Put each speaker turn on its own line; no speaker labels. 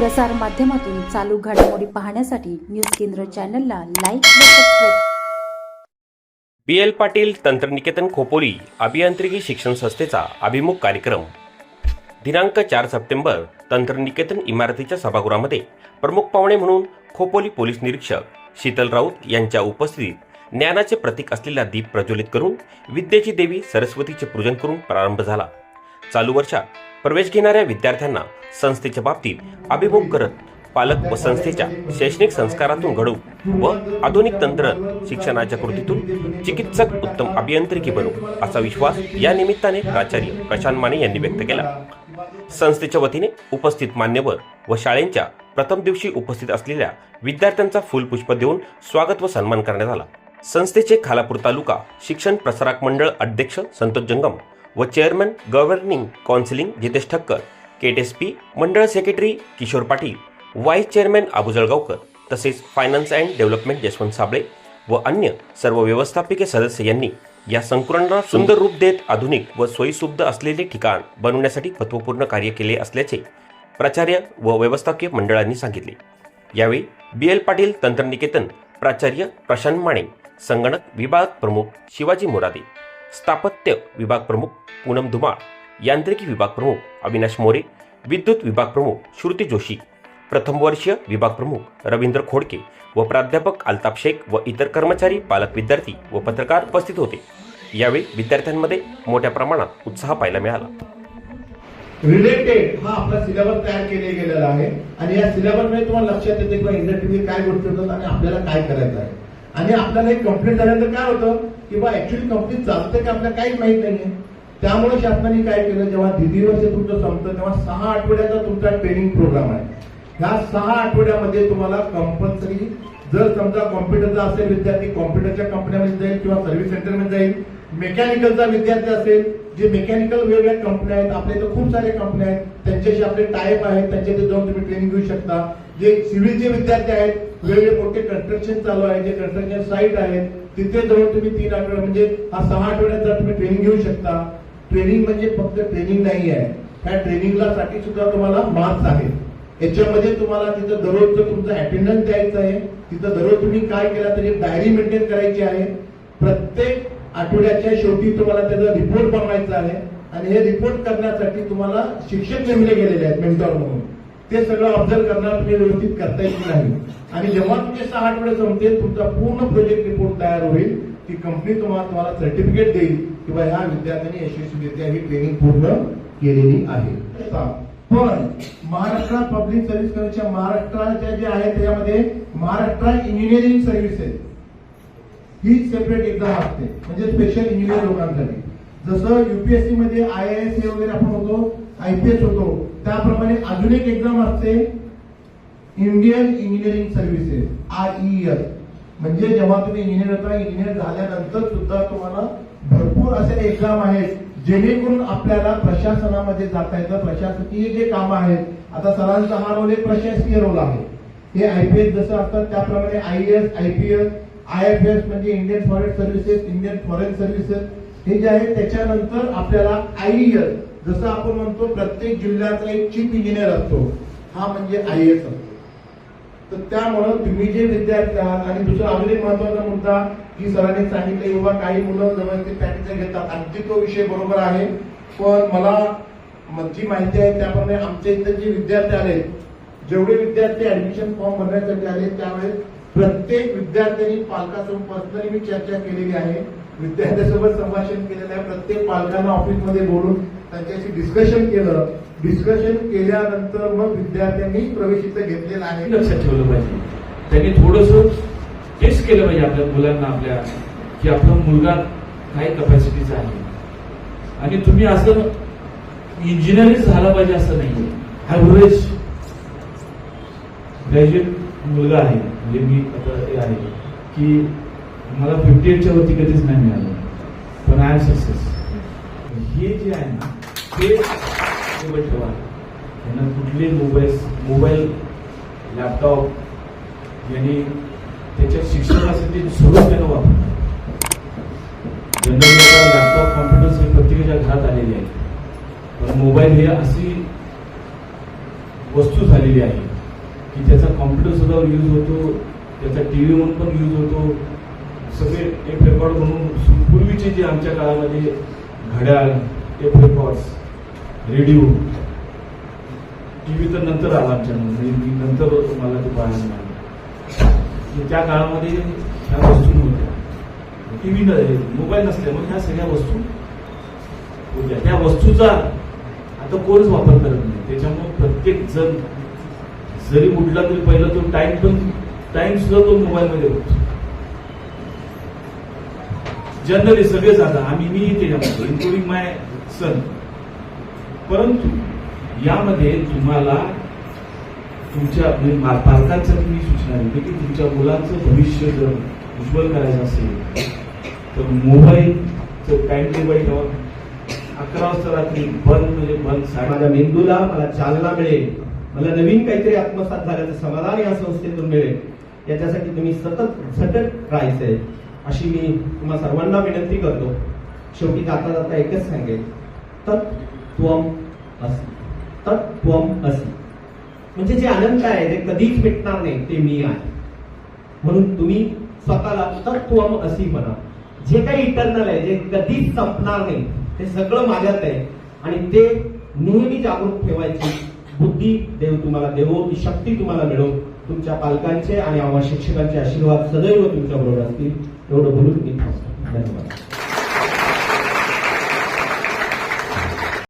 प्रसार माध्यमातून चालू घडामोडी पाहण्यासाठी न्यूज केंद्र चॅनलला लाईक व सबस्क्राईब.
बी एल पाटील तंत्रनिकेतन खोपोली अभियांत्रिकी शिक्षण संस्थेचा अभिमुख कार्यक्रम. दिनांक चार सप्टेंबर तंत्रनिकेतन इमारतीच्या सभागृहामध्ये प्रमुख पाहुणे म्हणून खोपोली पोलीस निरीक्षक शीतल राऊत यांच्या उपस्थितीत ज्ञानाचे प्रतीक असलेला दीप प्रज्वलित करून विद्येची देवी सरस्वतीचे पूजन करून प्रारंभ झाला. चालू वर्षात प्रवेश घेणाऱ्या विद्यार्थ्यांना संस्थेच्या बाबतीत अभिमुख करत पालक व संस्थेच्या शैक्षणिक संस्कारातून घडू व आधुनिक तंत्र शिक्षणाच्या कृतीतून चिकित्सक उत्तम अभियांत्रिकी बनू असा विश्वास या निमित्ताने प्राचार्य प्रशांत माने यांनी व्यक्त केला. संस्थेच्या वतीने उपस्थित मान्यवर व शाळेंच्या प्रथम दिवशी उपस्थित असलेल्या विद्यार्थ्यांचा फुलपुष्प देऊन स्वागत व सन्मान करण्यात आला. संस्थेचे खालापूर तालुका शिक्षण प्रसारक मंडळ अध्यक्ष संतोष जंगम व chairman governing councilling Jitesh Thakkar केटेसपी मंडळ secretary Kishor Patil vice chairman Abujalgaonkar तसेच finance and development Jaswant Sable व अन्य सर्व व्यवस्थापकीय सदस्य यांनी या संकुलनाला सुंदर रूप देत आधुनिक व सोयीसुद्ध असलेले ठिकाण बनवण्यासाठी महत्त्वपूर्ण कार्य केले असल्याचे प्राचार्य व व्यवस्थापकीय मंडळांनी सांगितले. यावेळी बी एल पाटील तंत्रनिकेतन प्राचार्य प्रशांत माने संगणक विभाग प्रमुख शिवाजी मोरादे स्थापत्य विभाग प्रमुख पूनम धुमाळ यांत्रिकी विभाग प्रमुख अविनाश मोरे विद्युत विभाग प्रमुख श्रुती जोशी प्रथम वर्षीय विभाग प्रमुख रवींद्र खोडके व प्राध्यापक अल्ताप शेख व इतर कर्मचारी पालक विद्यार्थी व पत्रकार उपस्थित होते. यावेळी विद्यार्थ्यांमध्ये मोठ्या प्रमाणात उत्साह पाहायला मिळाला.
रिलेटेड हा आपला सिलेबस तयार केला गेलेला आहे. आणि या सिलेबसमध्ये तुम्हाला लक्षात येते किंवा इंडस्ट्रीमध्ये काय गोष्टी होतात आणि आपल्याला काय करायचं आहे. आणि आपल्याला एक कंप्लीट झाल्यानंतर काय होतं की बा ऍक्च्युली कंप्लीट चालतं की आपल्याला काहीच माहीत नाहीये त्यामुळे शासनाने काय केलं जेव्हा दिदी वर्ष तुमचं संपतं तेव्हा सहा आठवड्याचा तुमचा ट्रेनिंग प्रोग्राम आहे. ह्या सहा आठवड्यामध्ये तुम्हाला कंपल्सरी जर समजा कॉम्प्युटरचा असेल विद्यार्थी कॉम्प्युटरच्या कंपन्यामध्ये जाईल किंवा सर्व्हिस सेंटरमध्ये जाईल मेकॅनिकलचा विद्यार्थी असेल जे मेकॅनिकल वेगवेगळ्या कंपन्या आहेत आपल्या इथं खूप साऱ्या कंपन्या आहेत त्यांच्याशी आपले टाईप आहेत त्यांच्याकडे जाऊन तुम्ही ट्रेनिंग घेऊ शकता. जे सिव्हिलचे विद्यार्थी आहेत वेगवेगळे मोठे कन्स्ट्रक्शन चालू आहे जे कन्स्ट्रक्शन साईट आहेत तिथे जवळ तुम्ही तीन आठवडे म्हणजे हा सहा आठवड्याचा तुम्ही ट्रेनिंग घेऊ शकता. ट्रेनिंग म्हणजे फक्त ट्रेनिंग नाही आहे. त्या ट्रेनिंगला साठी सुद्धा तुम्हाला मार्क्स आहेत. याच्यामध्ये तुम्हाला तिथं दररोजचं तुमचं अटेंडन्स द्यायचं आहे. तिथं दररोज तुम्ही काय केला तरी डायरी मेंटेन करायची आहे. प्रत्येक आठवड्याच्या शेवटी तुम्हाला त्याचा रिपोर्ट बनवायचा आहे. आणि हे रिपोर्ट करण्यासाठी तुम्हाला शिक्षक नेमले गेलेले आहेत मेंटॉर म्हणून. ते सगळं ऑब्झर्व करणार तुम्ही व्यवस्थित करता येत नाही? आणि जेव्हा तुमचे सहा आठवडे संपतील तुमचा पूर्ण प्रोजेक्ट रिपोर्ट तयार होईल ती कंपनी तुम्हाला तुम्हाला सर्टिफिकेट देईल किंवा ह्या विद्यार्थ्यांनी यशस्वीरित्या ही ट्रेनिंग पूर्ण केलेली आहे. पण महाराष्ट्र पब्लिक सर्व्हिस कमिशनच्या महाराष्ट्राच्या जे आहे त्याच्यामध्ये महाराष्ट्र इंजिनिअरिंग सर्व्हिसेस ही सेपरेट एक्झाम असते. म्हणजे स्पेशल इंजिनिअर लोकांसाठी. जसं युपीएससी मध्ये आय आय एस वगैरे आपण होतो आयपीएस होतो त्याप्रमाणे अजून एक एक्झाम असते Indian engineering services I S म्हणजे जेव्हा तुम्ही इंजिनियर होता इंजिनियर झाल्यानंतर सुद्धा तुम्हाला भरपूर असे एक्झाम आहेत जेणेकरून आपल्याला प्रशासनामध्ये जाता येतं. प्रशासकीय जे काम आहेत आता सरांचा हा रोल एक प्रशासकीय रोल आहे. हे आयपीएस जसं असतात त्याप्रमाणे I S IPS I F S म्हणजे Indian foreign services Indian foreign services हे जे आहे त्याच्यानंतर आपल्याला आय जसं आपण म्हणतो प्रत्येक जिल्ह्याचा एक चीफ इंजिनियर असतो हा म्हणजे आय एस असतो. तर त्यामुळं तुम्ही जे विद्यार्थी आहात आणि दुसरा अजून एक महत्त्वाचा मुद्दा की सरांनी सांगितलं की बाबा काही मुलं व्यवस्थित प्रॅक्टिकल घेतात. अगदी तो विषय बरोबर आहे पण मला जी माहिती आहे त्याप्रमाणे आमच्या इथं जे विद्यार्थी आले जेवढे विद्यार्थी ऍडमिशन फॉर्म भरण्यासाठी आले त्यावेळेस प्रत्येक विद्यार्थ्यांनी पालकासोबत पर्सनली मी चर्चा केलेली आहे. विद्यार्थ्यासोबत संभाषण केलेलं आहे. प्रत्येक पालकांना ऑफिसमध्ये बोलून त्यांच्याशी डिस्कशन केलं. डिस्कशन केल्यानंतर मग विद्यार्थ्यांनी प्रवेश इथं घेतलेला आहे.
लक्षात ठेवलं पाहिजे. त्यांनी थोडस टेस्ट केलं पाहिजे आपल्या मुलांना आपल्या की आपला मुलगा काय कपॅसिटीचा आहे. आणि तुम्ही असं इंजिनिअरिंग झाला पाहिजे असं नाही ॲव्हरेज ग्रॅज्युएट मुलगा आहे. म्हणजे मी आता हे आहे की मला फिफ्टी एटच्या वरती कधीच नाही मिळालं. पण आय सक्सेस हे जे आहे ना ते सोबत ठेवा. त्यांना कुठले मोबाईल मोबाईल लॅपटॉप यांनी त्याच्या शिक्षणासाठी सुरू त्यांना वापरणार लॅपटॉप कॉम्प्युटर्स हे प्रत्येकाच्या घरात आलेले आहेत. पण मोबाईल हे अशी वस्तू झालेली आहे की त्याचा कॉम्प्युटर सुद्धा यूज होतो त्याचा टी व्ही म्हणून पण यूज होतो सगळे टेप रेकॉर्ड म्हणून पूर्वीचे जे आमच्या काळामध्ये घड्याळ tape records radio T V तर नंतर आला आमच्या मी नंतर मला ते पाहायला मिळालं. त्या काळामध्ये ह्या वस्तू नव्हत्या. टी व्ही मोबाईल नसल्यामुळे ह्या सगळ्या वस्तू होत्या. त्या वस्तूचा आता कोणच वापर करत नाही. त्याच्यामुळे प्रत्येक जण जरी उठला तरी पहिला तो टाइम पण टाइम सुद्धा तो मोबाईलमध्ये होतो. जनरली सगळेच आता आम्ही मी त्याच्यामध्ये इन्क्लुडिंग माय सन परंतु यामध्ये तुम्हाला तुमच्या म्हणजे मा- तुम्ही मी सूचना देते की तुमच्या मुलांचं भविष्य जर उज्ज्वल करायचं असेल तर मोबाईलचं टाइम टेबल ठेवा. अकरा वाजता रात्री बंद म्हणजे बंद
माझ्या मेंदूला मला चालना मिळेल. मला नवीन काहीतरी आत्मसात झाल्याचं समाधान या संस्थेतून मिळेल. याच्यासाठी तुम्ही सतत सतत राहायचंय. अशी मी तुम्हा सर्वांना विनंती करतो. शेवटी जाता जाता एकच सांगेल. तत्त्वम असी. तत्त्वम असी. म्हणजे जे अनंत आहे ते कधीच मिटणार नाही ते मी आहे. म्हणून तुम्ही स्वतःला तत्वम असी म्हणा. जे काही इटर्नल आहे जे कधीच संपणार नाही ते सगळं माझ्यात आहे. आणि ते नेहमी जागरूक ठेवायची बुद्धी देव तुम्हाला देवो ती शक्ती तुम्हाला मिळो. तुमच्या पालकांचे आणि आम्हा शिक्षकांचे आशीर्वाद सदैव तुमच्या बरोबर असतील. एवढं बोलून मी थांबतो. धन्यवाद